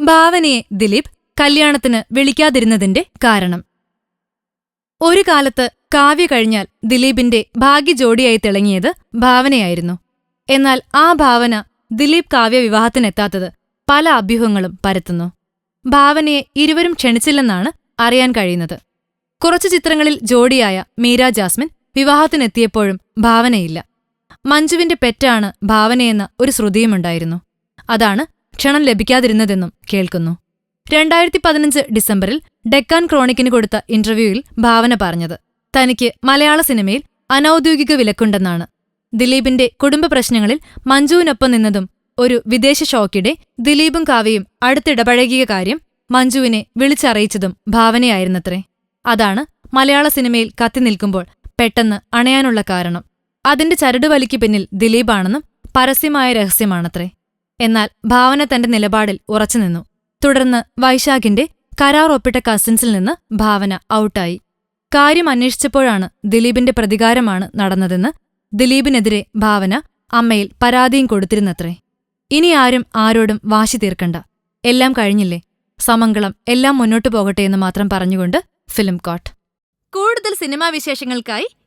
ഭാവനയെ ദിലീപ് കല്യാണത്തിന് വിളിക്കാതിരുന്നതിന്റെ കാരണം. ഒരു കാലത്ത് കാവ്യ കഴിഞ്ഞാൽ ദിലീപിന്റെ ഭാഗ്യ ജോഡിയായി തിളങ്ങിയത് ഭാവനയായിരുന്നു. എന്നാൽ ആ ഭാവന ദിലീപ് കാവ്യ വിവാഹത്തിനെത്താത്തത് പല അഭ്യൂഹങ്ങളും പരത്തുന്നു. ഭാവനയെ ഇരുവരും ക്ഷണിച്ചില്ലെന്നാണ് അറിയാൻ കഴിയുന്നത്. കുറച്ചു ചിത്രങ്ങളിൽ ജോഡിയായ മീര ജാസ്മിൻ വിവാഹത്തിനെത്തിയപ്പോഴും ഭാവനയില്ല. മഞ്ജുവിന്റെ പെറ്റാണ് ഭാവനയെന്ന ഒരു ശ്രുതിയുമുണ്ടായിരുന്നു. അതാണ് ക്ഷണം ലഭിക്കാതിരുന്നതെന്നും കേൾക്കുന്നു. രണ്ടായിരത്തി പതിനഞ്ച് ഡിസംബറിൽ ഡെക്കാൻ ക്രോണിക്കിന് കൊടുത്ത ഇന്റർവ്യൂവിൽ ഭാവന പറഞ്ഞത് തനിക്ക് മലയാള സിനിമയിൽ അനൌദ്യോഗിക വിലക്കുണ്ടെന്നാണ്. ദിലീപിന്റെ കുടുംബ പ്രശ്നങ്ങളിൽ മഞ്ജുവിനൊപ്പം നിന്നതും ഒരു വിദേശ ഷോക്കിടെ ദിലീപും കാവ്യയും അടുത്തിടപഴകിയ കാര്യം മഞ്ജുവിനെ വിളിച്ചറിയിച്ചതും ഭാവനയായിരുന്നത്രേ. അതാണ് മലയാള സിനിമയിൽ കത്തിനിൽക്കുമ്പോൾ പെട്ടെന്ന് അണയാനുള്ള കാരണം. അതിന്റെ ചരടുവലിക്ക് പിന്നിൽ ദിലീപാണെന്നും പരസ്യമായ രഹസ്യമാണത്രേ. എന്നാൽ ഭാവന തന്റെ നിലപാടിൽ ഉറച്ചുനിന്നു തുടർന്ന് വൈശാഖിന്റെ കരാർ ഒപ്പിട്ട കസിൻസിൽ നിന്ന് ഭാവന ഔട്ടായി. കാര്യം അന്വേഷിച്ചപ്പോഴാണ് ദിലീപിന്റെ പ്രതികാരമാണ് നടന്നതെന്ന് ദിലീപിനെതിരെ ഭാവന അമ്മയിൽ പരാതിയും കൊടുത്തിരുന്നത്രേ. ഇനി ആരും ആരോടും വാശി തീർക്കണ്ട. എല്ലാം കഴിഞ്ഞില്ലേ? സമംഗളം എല്ലാം മുന്നോട്ടു പോകട്ടെ എന്ന് മാത്രം പറഞ്ഞുകൊണ്ട് ഫിലിം കോട്ട്. കൂടുതൽ സിനിമാ വിശേഷങ്ങൾക്കായി